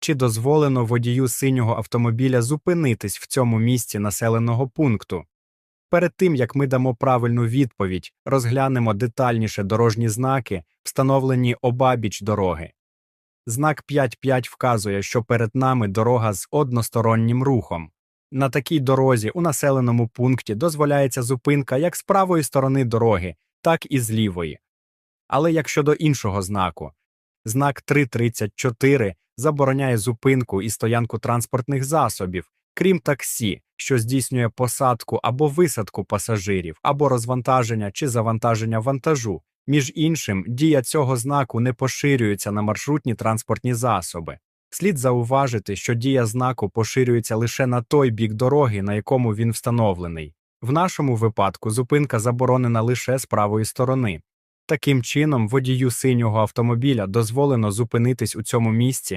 Чи дозволено водію синього автомобіля зупинитись в цьому місці населеного пункту? Перед тим як ми дамо правильну відповідь, розглянемо детальніше дорожні знаки, встановлені обабіч дороги. Знак 5.5 вказує, що перед нами дорога з одностороннім рухом. На такій дорозі у населеному пункті дозволяється зупинка як з правої сторони дороги, так і з лівої. Але як щодо іншого знаку, знак 3.34 забороняє зупинку і стоянку транспортних засобів, крім таксі, що здійснює посадку або висадку пасажирів, або розвантаження чи завантаження вантажу. Між іншим, дія цього знаку не поширюється на маршрутні транспортні засоби. Слід зауважити, що дія знаку поширюється лише на той бік дороги, на якому він встановлений. В нашому випадку зупинка заборонена лише з правої сторони. Таким чином, водію синього автомобіля дозволено зупинитись у цьому місці